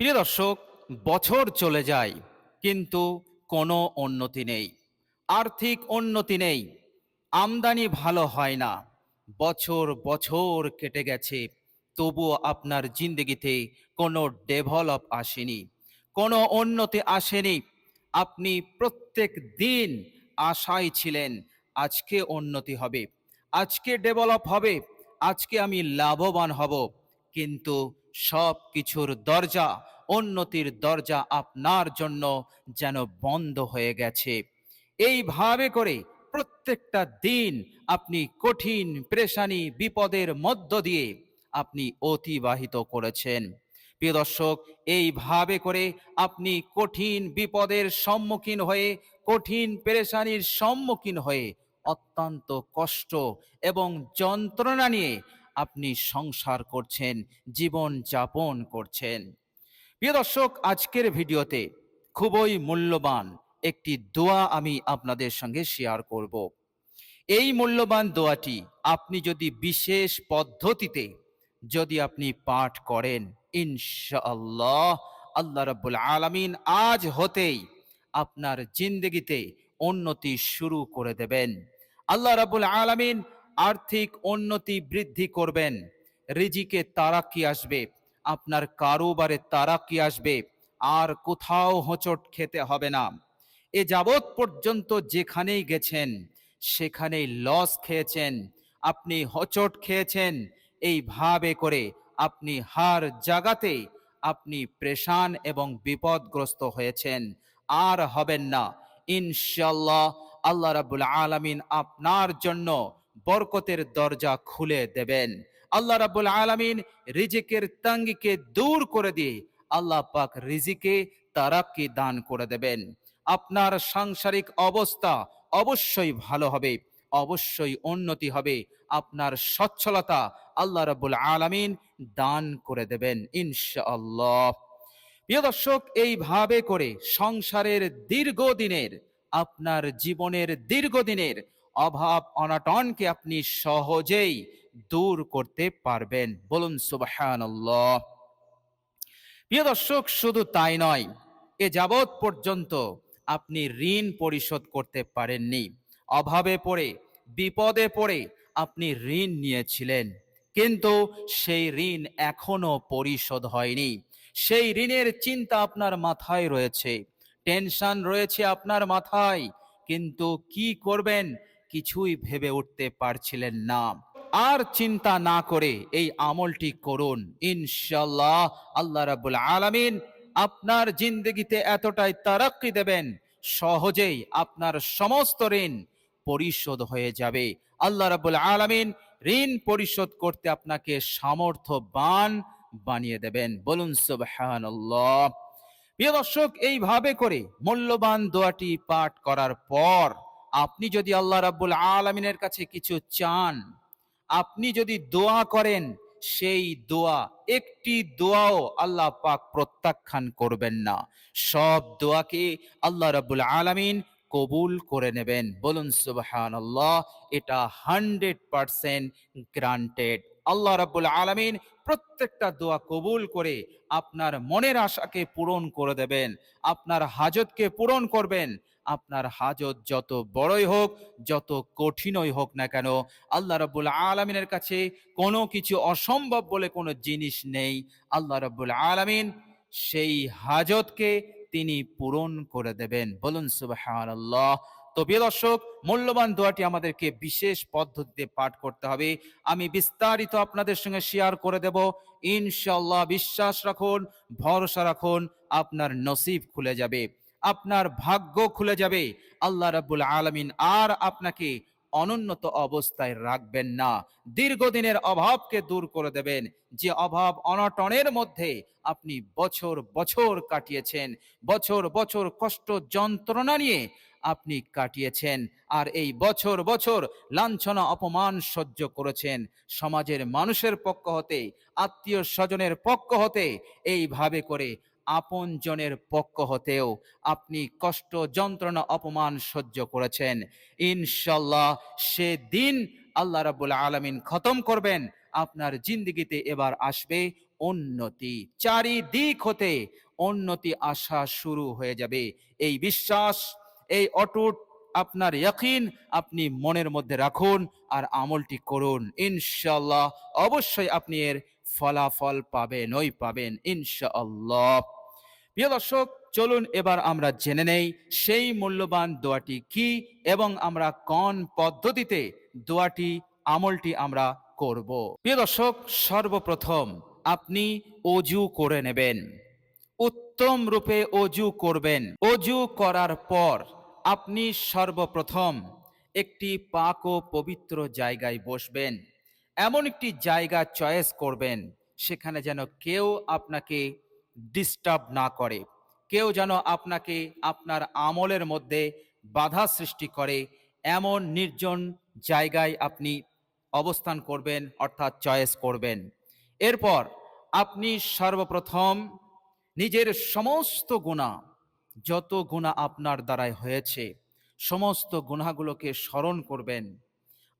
প্রিয় দর্শক, বছর চলে যায়, কিন্তু কোনো উন্নতি নেই। আর্থিক উন্নতি নেই। আমদানি ভালো হয় না। বছর বছর কেটে গেছে, তবুও আপনার জিন্দগিতে কোনো ডেভেলপ আসেনি, কোনো উন্নতি আসেনি। আপনি প্রত্যেক দিন আশায় ছিলেন, আজকে উন্নতি হবে, আজকে ডেভেলপ হবে, আজকে আমি লাভবান হব, কিন্তু সব কিছুর দরজা, উন্নতির দরজা আপনার জন্য যেন বন্ধ হয়ে গেছে। এইভাবে করে প্রত্যেকটা দিন আপনি কঠিন, পেরেশানি, বিপদের মধ্য দিয়ে আপনি অতিবাহিত করেছেন। প্রিয় দর্শক, এইভাবে করে আপনি কঠিন বিপদের সম্মুখীন হয়ে, কঠিন পেরেশানির সম্মুখীন হয়ে অত্যন্ত কষ্ট এবং যন্ত্রণা নিয়ে আপনি সংসার করছেন, জীবন যাপন করছেন। প্রিয় দর্শক, আজকের ভিডিওতে খুবই মূল্যবান একটি দোয়া আমি আপনাদের সঙ্গে শেয়ার করব। এই মূল্যবান দোয়াটি আপনি যদি বিশেষ পদ্ধতিতে যদি আপনি পাঠ করেন, ইনশাআল্লাহ আল্লাহ রাব্বুল আলামিন আজ হতেই আপনার জিন্দগিতে উন্নতি শুরু করে দেবেন। আল্লাহ রাব্বুল আলামিন আর্থিক উন্নতি বৃদ্ধি করবেন। রিজিকে তারাক্কি আসবে? আপনার কারোবারে তারাক্কি আসবে? আর কোথাও হোঁচট খেতে হবে না। এ যাবৎ পর্যন্ত যেখানেই গেছেন, সেখানেই লস খেয়েছেন। আপনি হোঁচট খেয়েছেন এইভাবে করে আপনি হার জাগাতে আপনি প্রেশান এবং বিপদগ্রস্ত হয়েছেন। আর হবেন না। ইনশাল্লাহ আল্লাহ রাবুল আলামিন আপনার জন্য বরকতের দরজা খুলে দেবেন। আল্লাহ রাবুল আলামিন রিজিকের তাঙ্গিকে দূর করে দিয়ে আল্লাহ পাক রিজিকে তারাক্কি দান করে দেবেন। আপনার সাংসারিক অবস্থা অবশ্যই ভালো হবে, অবশ্যই উন্নতি হবে, আপনার সচ্ছলতা আল্লাহ রাবুল আলামিন দান করে দেবেন ইনশাআল্লাহ। প্রিয় দর্শক, এইভাবে করে সংসারের দীর্ঘদিনের, আপনার জীবনের দীর্ঘদিনের অভাব অনাটনকে আপনি সহজেই দূর করতে পারবেন। বলুন, সুবহানাল্লাহ। প্রিয় দর্শক, শুধু তাই নয়, এ যাবৎ পর্যন্ত আপনি ঋণ পরিশোধ করতে পারেননি। অভাবে পড়ে, বিপদে পড়ে আপনি ঋণ নিয়েছিলেন, কিন্তু সেই ঋণ এখনও পরিশোধ হয়নি। সেই ঋণের চিন্তা আপনার মাথায় রয়েছে, টেনশন রয়েছে আপনার মাথায়, কিন্তু কি করবেন কিছুই ভেবে উঠতে পারছিলেন না। আর চিন্তা না করে এই আমলটি করুন। ইনশাল্লাহ আল্লাহ রাবুল আলামিন আপনার জিন্দগিতে এতটাই তারাক্কি দেবেন, সহজেই আপনার সমস্ত ঋণ পরিশোধ হয়ে যাবে। আল্লাহ রাবুল আলামিন ঋণ পরিশোধ করতে আপনাকে সামর্থ্যবান বানিয়ে দেবেন। বলুন, সুবহানাল্লাহ। প্রিয় দর্শক, এইভাবে করে মূল্যবান দোয়াটি পাঠ করার পর আপনি যদি আল্লাহ রাব্বুল আলমিনের কাছে কিছু চান, আপনি যদি দোয়া করেন, সেই দোয়া, একটি দোয়াও আল্লাহ পাক প্রত্যাখ্যান করবেন না। সব দোয়াকে আল্লাহ রাবুল আলমিন কবুল করে নেবেন। বলুন সুবাহ আল্লাহ এটা হান্ড্রেড পারসেন্ট গ্রান্টেড। আল্লাহ রাব্বুল আলামিন প্রত্যেকটা দোয়া কবুল করে আপনার মনের আশাকে পূরণ করে দেবেন, আপনার হাজতকে পূরণ করবেন, আপনার হাজত যত বড়ই হোক, যত কঠিনই হোক না কেন, আল্লাহ রাব্বুল আলামিনের কাছে কোনো কিছু অসম্ভব বলে কোনো জিনিস নেই, আল্লাহ রাব্বুল আলামিন সেই হাজতকে তিনি পূরণ করে দেবেন। বলুন সুবহানাল্লাহ। তো প্রিয় দর্শক, মূল্যবান দোয়াটি আমাদেরকে বিশেষ পদ্ধতিতে পাঠ করতে হবে। আমি বিস্তারিত আপনাদের সঙ্গে শেয়ার করে দেব। ইনশাল্লাহ বিশ্বাস রাখুন, ভরসা রাখুন, আপনার নসিব খুলে যাবে, আপনার ভাগ্য খুলে যাবে। আল্লাহ রাব্বুল আলামিন আর আপনাকে অনুন্নত অবস্থায় রাখবেন না। দীর্ঘদিনের অভাবকে দূর করে দেবেন। যে অভাব অনটনের মধ্যে আপনি বছর বছর কাটিয়েছেন, বছর বছর কষ্ট যন্ত্রণা নিয়ে আপনি কাটিয়েছেন। আর এই বছর বছর লাঞ্ছনা, অপমান সহ্য করেছেন। সমাজের মানুষের পক্ষ হতে, আত্মীয় স্বজনের পক্ষ হতে, এইভাবে করে আপন জনের পক্ষ হতেও আপনি কষ্ট, যন্ত্রণা, অপমান সহ্য করেছেন। ইনশাল্লাহ সে দিন আল্লাহ রাবুল আলমিন খতম করবেন। আপনার জিন্দগিতে এবার আসবে উন্নতি। চারিদিক হতে উন্নতি আসা শুরু হয়ে যাবে। এই বিশ্বাস এই অটুট আপনার ইয়াকিন আপনি মনের মধ্যে রাখুন আর আমলটি করুন। ইনশাল্লাহ অবশ্যই আপনি এর ফলাফল পাবেন, ওই পাবেন, ইনশাআল্লাহ। প্রিয় দর্শক, চলুন এবার আমরা জেনে নেই সেই মূল্যবান দোয়াটি কি এবং আমরা কোন পদ্ধতিতে দোয়াটি, আমলটি আমরা করব। প্রিয় দর্শক, সর্বপ্রথম আপনি অজু করে নেবেন। উত্তম রূপে অজু করবেন। অজু করার পর আপনি সর্বপ্রথম একটি পাক ও পবিত্র জায়গায় বসবেন। এমন একটি জায়গা চয়েস করবেন, সেখানে যেন কেউ আপনাকে ডিস্টার্ব না করে। কেউ যেন আপনাকে আপনার আমলের মধ্যে বাধা সৃষ্টি করে। এমন নির্জন জায়গায় আপনি অবস্থান করবেন, অর্থাৎ চয়েস করবেন। এরপর আপনি সর্বপ্রথম নিজের সমস্ত গুণা যত গুণা আপনার দ্বারাই হয়েছে, সমস্ত গুণাগুলোকে স্মরণ করবেন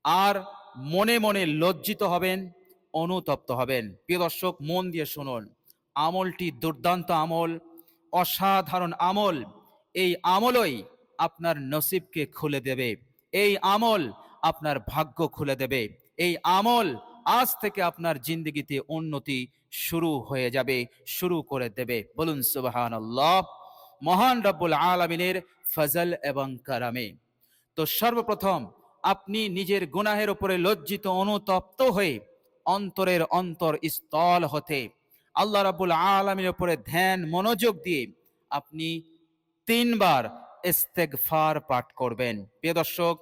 আর মনে মনে লজ্জিত হবেন, অনুতপ্ত হবেন। প্রিয় দর্শক, মন দিয়ে শুনুন। আমলটি দুর্দান্ত আমল, অসাধারণ আমল। এই আমলই আপনার নসিবকে খুলে দেবে। এই আমল আপনার ভাগ্য খুলে দেবে। এই আমল আজ থেকে আপনার জিন্দগিতে উন্নতি শুরু হয়ে যাবে, শুরু করে দেবে। বলুন সুবাহান আল্লাহ মহান রব্বুল আলমিনের ফজল এবং কারামে। তো সর্বপ্রথম আপনি নিজের গুনাহের উপরে লজ্জিত, অনুতপ্ত হয়ে অন্তরের অন্তর স্থল হতে আল্লাহ রাবুল আলমীর উপরে ধ্যান, মনোযোগ দিয়ে আপনি তিনবার ইস্তেগফার পাঠ করবেন। প্রিয় দর্শক,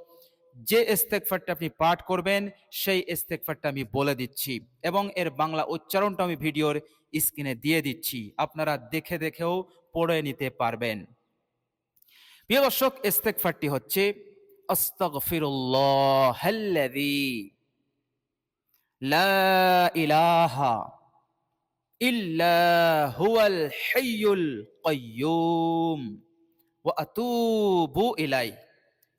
যে ইস্তেগফারটা আপনি পাঠ করবেন, সেই ইস্তেগফারটা আমি বলে দিচ্ছি এবং এর বাংলা উচ্চারণটা আমি ভিডিওর স্ক্রিনে দিয়ে দিচ্ছি। আপনারা দেখে দেখেও পড়ে নিতে পারবেন। প্রিয় দর্শক, ইস্তেগফারটি হচ্ছে আস্তাগফিরুল্লাহাল্লাযী লা ইলাহা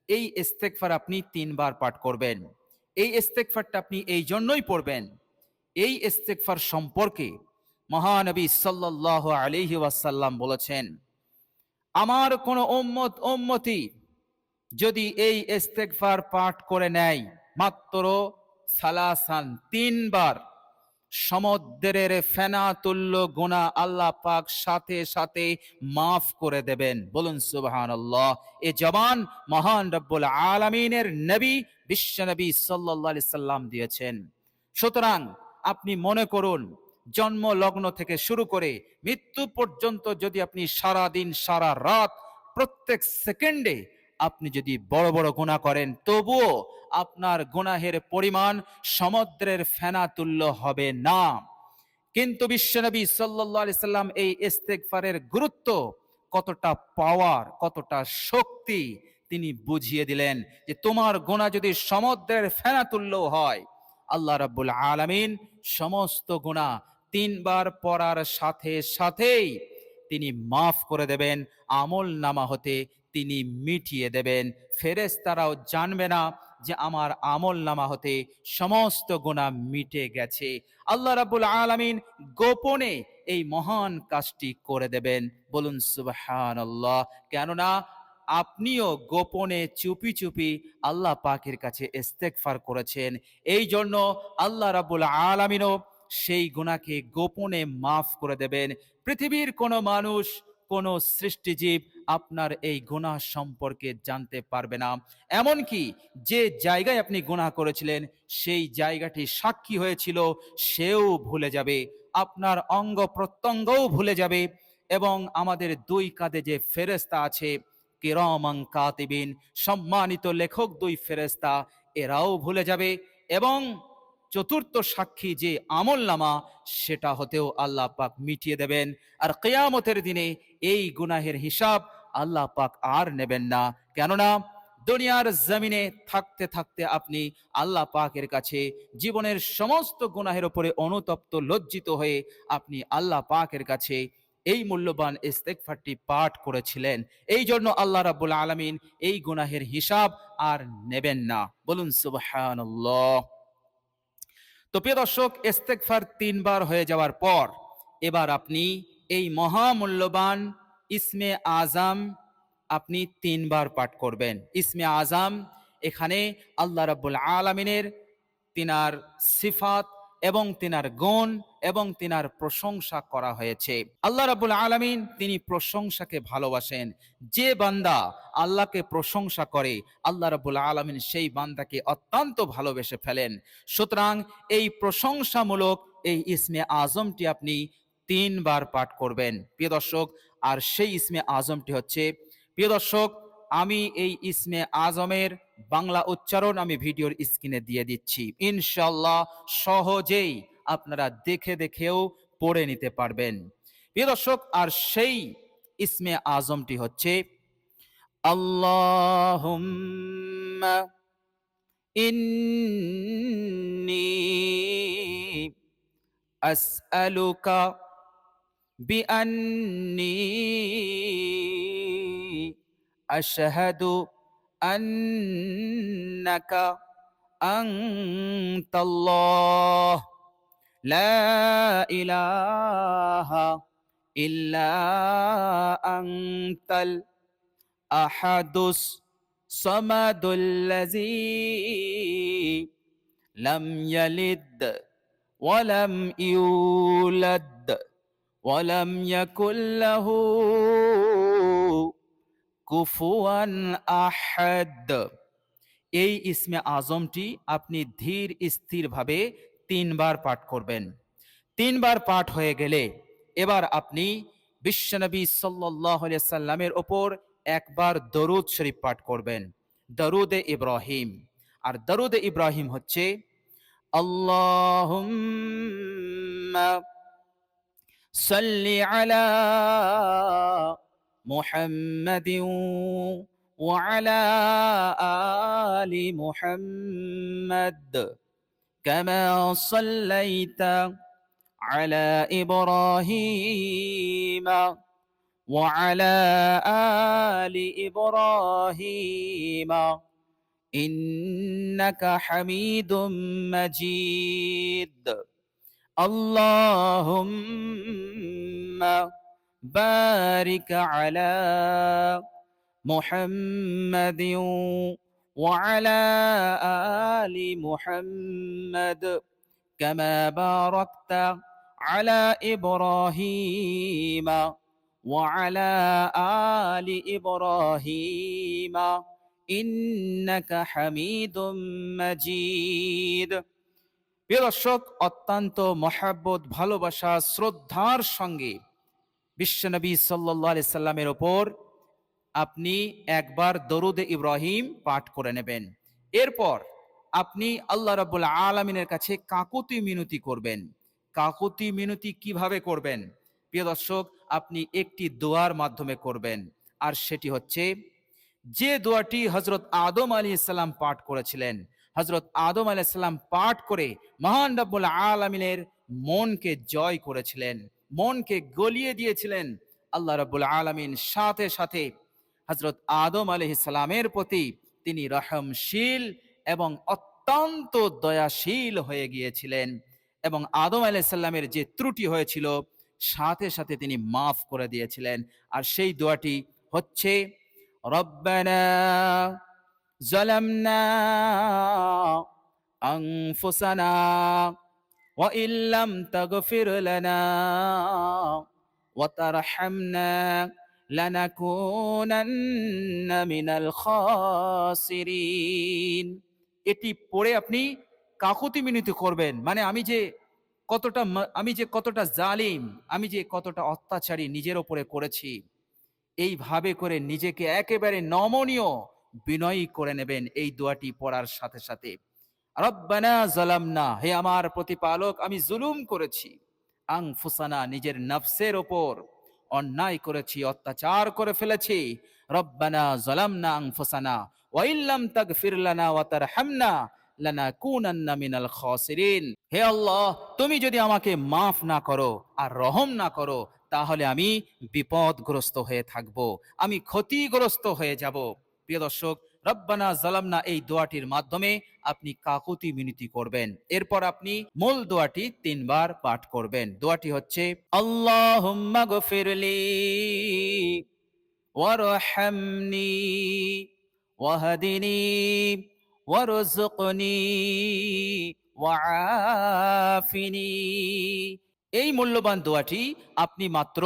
এই ইস্তেগফার আপনি তিনবার পাঠ করবেন। এই ইস্তেগফারটা আপনি এই জন্যই পড়বেন। এই ইস্তেগফার সম্পর্কে মহানবী সাল্লাল্লাহু আলিহি ওয়াসাল্লাম বলেছেন, আমার কোন উম্মত, উম্মতি যদি এই ইস্তেগফার পাঠ করে নেয়, মাত্র সালাসান তিনবার সমুদ্রের ফেনা তুল্য গুণা আল্লাহ পাক সাথে সাথে মাফ করে দেবেন। বলুন সুবহান আল্লাহ এ জবান মহান রব্বুল আলমিনের নবী, বিশ্ব নবী সাল্লাহ সাল্লাম দিয়েছেন। সুতরাং আপনি মনে করুন জন্ম লগ্ন থেকে শুরু করে মৃত্যু পর্যন্ত যদি আপনি সারা দিন সারা রাত, প্রত্যেক সেকেন্ডে আপনি যদি বড় বড় গুণা করেন, তবুও আপনার গুনাহের পরিমাণ সমুদ্রের ফেনা তুল্য হবে না। কিন্তু বিশ্বনবী সাল্লাহ সাল্লাম এই ইস্তেকফারের গুরুত্ব কতটা পাওয়ার কতটা শক্তি তিনি বুঝিয়ে দিলেন যে তোমার গোনা যদি সমুদ্রের ফেনা তুল্য হয়, আল্লাহ রাব্বুল আলামিন সমস্ত গুণা তিনবার পড়ার সাথে সাথেই তিনি মাফ করে দেবেন, আমল নামা হতে তিনি মিটিয়ে দেবেন। ফেরেস তারাও জানবে না যে আমার আমল নামা হতে সমস্ত গুণা মিটে গেছে। আল্লাহ রাবুল আলামিন গোপনে এই মহান কাজটি করে দেবেন। বলুন সুবহান আল্লাহ কেননা আপনিও গোপনে চুপি চুপি আল্লাহ পাকের কাছে ইস্তেকফার করেছেন। এই জন্য আল্লাহ রাবুল আলামিনও সেই গুণাকে গোপনে মাফ করে দেবেন। পৃথিবীর কোনো মানুষ, কোনো সৃষ্টিজীব আপনার এই গুনাহ সম্পর্কে জানতে পারবে না। এমনকি যে জায়গায় আপনি গুনাহ করেছিলেন, সেই জায়গাটি সাক্ষী হয়েছিল, সেও ভুলে যাবে। আপনার অঙ্গ প্রত্যঙ্গও ভুলে যাবে এবং আমাদের দুই কাঁধে যে ফেরেস্তা আছে কিরমং কাতিবিন, সম্মানিত লেখক দুই ফেরেস্তা এরাও ভুলে যাবে এবং চতুর্থ সাক্ষী যে আমল নামা সেটা হতেও আল্লাহ পাক মিটিয়ে দেবেন। আর কেয়ামতের দিনে এই গুনাহের হিসাব আল্লাহ পাক আর নেবেন না। কেননা, দুনিয়ার জমিনে থাকতে থাকতে আপনি আল্লাহ পাকের কাছে জীবনের সমস্ত গুনাহের উপরে অনুতপ্ত, লজ্জিত হয়ে আপনি আল্লাহ পাকের কাছে এই মূল্যবান ইস্তেকফারটি পাঠ করেছিলেন। এই জন্য আল্লাহ রাব্বুল আলামিন এই গুনাহের হিসাব আর নেবেন না। বলুন সুবহানাল্লাহ। তো প্রিয় দর্শক ইস্তেকফার তিনবার হয়ে যাওয়ার পর এবার আপনি এই মহামূল্যবান ইসমে আজাম আপনি তিনবার পাঠ করবেন। ইসমে আজাম এখানে আল্লাহ রাব্বুল আলমিনের তিনার সিফাত এবং তিনার গুণ এবং তিনার প্রশংসা করা হয়েছে। আল্লাহ রাব্বুল আলামিন তিনি প্রশংসাকে ভালোবাসেন। যে বান্দা আল্লাহকে প্রশংসা করে, আল্লাহ রাব্বুল আলামিন সেই বান্দাকে অত্যন্ত ভালোবেসে ফেলেন। সুতরাং এই প্রশংসামূলক এই ইসমে আজমটি আপনি তিনবার পাঠ করবেন। প্রিয় দর্শক, আর সেই ইসমে আজমটি হচ্ছে, প্রিয় দর্শক, আমি এই ইসমে আজমের বাংলা উচ্চারণ আমি ভিডিওর স্ক্রিনে দিয়ে দিচ্ছি। ইনশাল্লাহ সহজেই আপনারা দেখে দেখেও পড়ে নিতে পারবেন। প্রিয় দর্শক, আর সেই ইসমে আজমটি হচ্ছে আল্লাহ ইন্নি আসআলুকা বিআন্নি আশহাদু আন্নাকা আনতাল্লাহ। লা ইলাহা ইল্লা আনতাল আহাদুস সামাদুল্লাযী লাম ইয়ালিদ ওয়া লাম ইউলাদ ওয়া লাম ইয়াকুল লাহু কুফুয়ান এই ইসমে আজমটি আপনি ধীর স্থিরভাবে তিনবার পাঠ করবেন তিনবার পাঠ হয়ে গেলে এবার আপনি বিশ্বনবী সাল্লাহ সাল্লামের ওপর একবার দরুদ শরীফ পাঠ করবেন দরুদে ইব্রাহিম আর দরুদে ইব্রাহিম হচ্ছে আল্লাহুম্মা صل على محمد وعلى آل محمد كما صليت على إبراهيم وعلى آل إبراهيم إنك حميد مجيد اللهم بارك على محمد وعلى آل محمد كما باركت على إبراهيم وعلى آل إبراهيم إنك حميد مجيد প্রিয় দর্শক অত্যন্ত মহাব্বত ভালোবাসা শ্রদ্ধার সঙ্গে বিশ্বনবী সাল্লাহ সাল্লামের ওপর আপনি একবার দরুদ ইব্রাহিম পাঠ করে নেবেন। এরপর আপনি আল্লাহ রাবুল আলমিনের কাছে কাকুতি মিনতি করবেন। কাকুতি মিনতি কীভাবে করবেন? প্রিয় দর্শক, আপনি একটি দোয়ার মাধ্যমে করবেন। আর সেটি হচ্ছে, যে দোয়াটি হজরত আদম আলী ইসলাম পাঠ করেছিলেন হজরত আদম আলাইসাল্লাম পাঠ করে মহান রব্বুল আলমিনের মনকে জয় করেছিলেন, মনকে গলিয়ে দিয়েছিলেন। আল্লাহ রব্বুল আলমিন সাথে সাথে হজরত আদম আলহিসাল্লামের প্রতি তিনি রহমশীল এবং অত্যন্ত দয়াশীল হয়ে গিয়েছিলেন এবং আদম আলাইসাল্লামের যে ত্রুটি হয়েছিল সাথে সাথে তিনি মাফ করে দিয়েছিলেন আর সেই দোয়াটি হচ্ছে রব্বানা ظلمنا أنفسنا وإن لم تغفر لنا وترحمنا এটি পড়ে আপনি কাকুতি মিনতি করবেন। মানে আমি যে কতটা আমি যে কতটা জালিম, আমি যে কতটা অত্যাচারী নিজের ওপরে করেছি, এইভাবে করে নিজেকে একেবারে নমনীয় বিনয়ী করে নেবেন এই দোয়াটি পড়ার সাথে সাথে। রব্বানা জালামনা, হে আমার প্রতিপালক, আমি জুলুম করেছি। আং ফুসানা নিজের নফসের ওপর। অন্যায় করেছি, অত্যাচার করে ফেলেছি। রব্বানা জলামনা আং ফুসানা ওয়াইল্লাম তাগ ফিরলানা ওয়া তারহামনা লানাকুনান্না মিনাল খাসিরিন। হে আল্লাহ, তুমি যদি আমাকে মাফ না করো আর রহম না করো, তাহলে আমি বিপদগ্রস্ত হয়ে থাকব, আমি ক্ষতিগ্রস্ত হয়ে যাব। প্রিয় দর্শক রব্বানা জালামনা এই দোয়াটির মাধ্যমে আপনি কাকুতি মিনতি করবেন। এরপর আপনি মূল দোয়াটি তিনবার পাঠ করবেন। দোয়াটি হচ্ছে, আল্লাহুম্মা গফিরলি ওয়ারহামনি ওয়াহদিনি ওয়ারজুকনি ওয়াআফিনি। এই মূল্যবান দোয়াটি আপনি মাত্র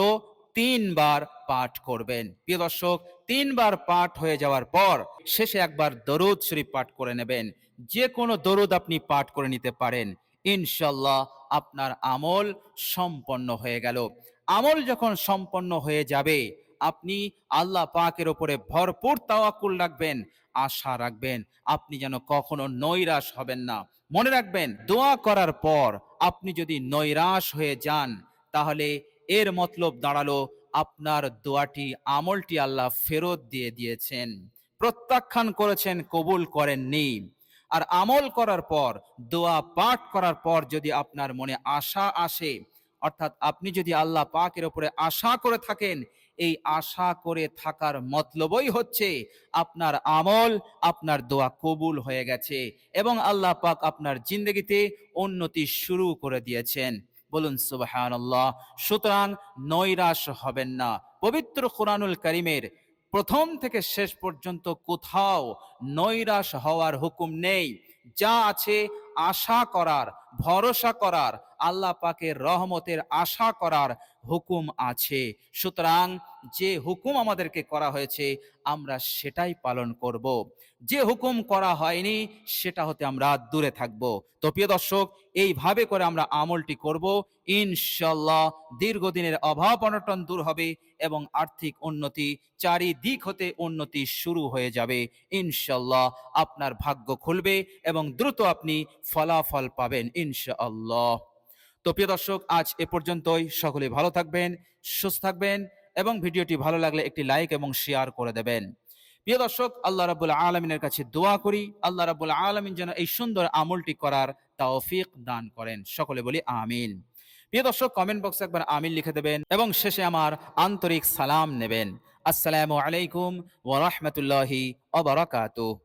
তিনবার পাঠ করবেন। প্রিয় দর্শক, তিনবার পাঠ হয়ে যাওয়ার পর শেষে একবার দরুদ শরীফ পাঠ করে নেবেন। যে কোনো দরুদ আপনি পাঠ করে নিতে পারেন। ইনশাল্লাহ আপনার আমল সম্পন্ন হয়ে গেল। আমল যখন সম্পন্ন হয়ে যাবে, আপনি আল্লাহ পাকের ওপরে ভরপুর তাওয়াক্কুল রাখবেন, আশা রাখবেন আপনি যেন কখনো নৈরাশ হবেন না। মনে রাখবেন, দোয়া করার পর আপনি যদি নৈরাশ হয়ে যান, তাহলে এর মতলব দাঁড়াল আপনার দোয়াটি, আমলটি আল্লাহ ফেরত দিয়ে দিয়েছেন। প্রত্যাখ্যান করেছেন, কবুল করেননি। আর আমল করার পর, দোয়া পাঠ করার পর যদি আপনার মনে আশা আসে, অর্থাৎ আপনি যদি আল্লাহ পাকের ওপরে আশা করে থাকেন, এই আশা করে থাকার মতলবই হচ্ছে আপনার আমল, আপনার দোয়া কবুল হয়ে গেছে এবং আল্লাহ পাক আপনার জিন্দগিতে উন্নতি শুরু করে দিয়েছেন। বলুন সুবাহান আল্লাহ সুতরাং নৈরাশ হবেন না। পবিত্র কোরআনুল করিমের প্রথম থেকে শেষ পর্যন্ত কোথাও নৈরাশ হওয়ার হুকুম নেই। যা আছে আশা করার, ভরসা করার, আল্লাহ পাকের রহমতের আশা করার হুকুম আছে। সুতরাং যে হুকুম আমাদেরকে করা হয়েছে, আমরা সেটাই পালন করব। যে হুকুম করা হয়নি, সেটা হতে আমরা দূরে থাকব। তো প্রিয় দর্শক, এইভাবে করে আমরা আমলটি করব। ইনশাল্লাহ দীর্ঘদিনের অভাব অনটন দূর হবে এবং আর্থিক উন্নতি চারিদিক হতে উন্নতি শুরু হয়ে যাবে। ইনশাল্লাহ আপনার ভাগ্য খুলবে এবং দ্রুত আপনি ফলাফল পাবেন, ইনশাআল্লাহ। তো প্রিয় দর্শক, আজ এ পর্যন্তই। সকলে ভালো থাকবেন, সুস্থ থাকবেন এবং ভিডিওটি ভালো লাগলে একটি লাইক এবং শেয়ার করে দেবেন। প্রিয় দর্শক, আল্লাহ রাবুল আলমিনের কাছে দোয়া করি। আল্লাহ রাবুল আলমিন যেন এই সুন্দর আমলটি করার তৌফিক দান করেন। সকলে বলি আমিন। প্রিয় দর্শক কমেন্ট বক্সে একবার আমিন লিখে দেবেন এবং শেষে আমার আন্তরিক সালাম নেবেন। আসসালামু আলাইকুম ওয়া রাহমাতুল্লাহি ওয়া বারাকাতুহু।